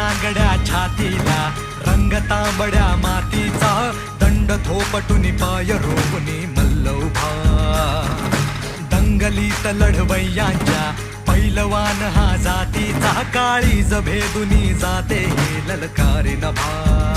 छातीला रंग तांबड्या मातीचा दंड थोपटून पाय रोवणी मल्लौभा. दंगलीत लढवय्यांच्या पैलवान हा जातीचा काळीज भेदुनी जाते हे ललकारी नभा